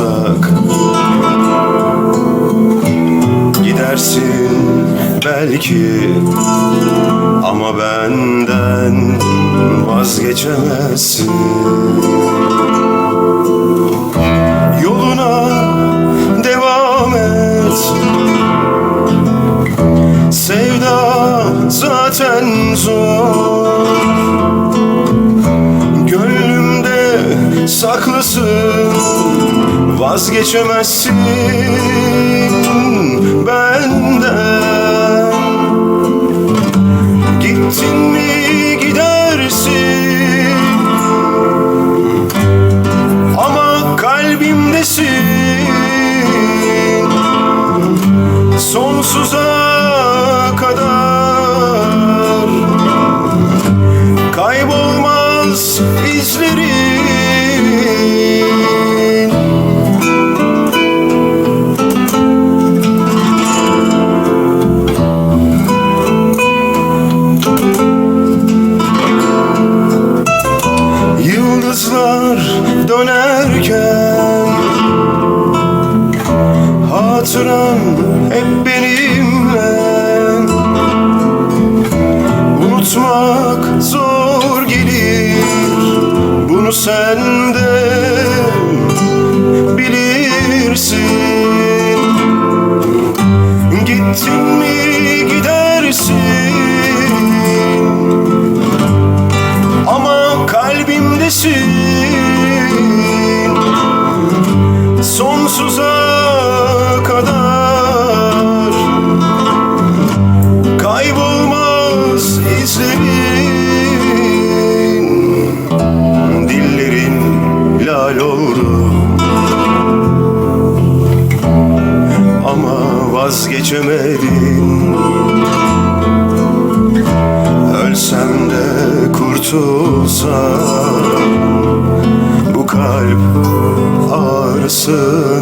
uzak. Gidersin belki Ama benden vazgeçemezsin Vazgeçemezsin benden. Gittin mi gidersin? Ama kalbimdesin. Sonsuza kadar Kaybolmaz izlerin dönerken Hatıran hep benimle. Unutmak zor gelir Bunu sen de bilirsin. Gittin mi gidersin? Ama kalbimdesin Sonsuza kadar. Kaybolmaz izlerin Dillerin lal oldu Ama vazgeçemedim. Ölsem de kurtulsam Bu kalp ağrısından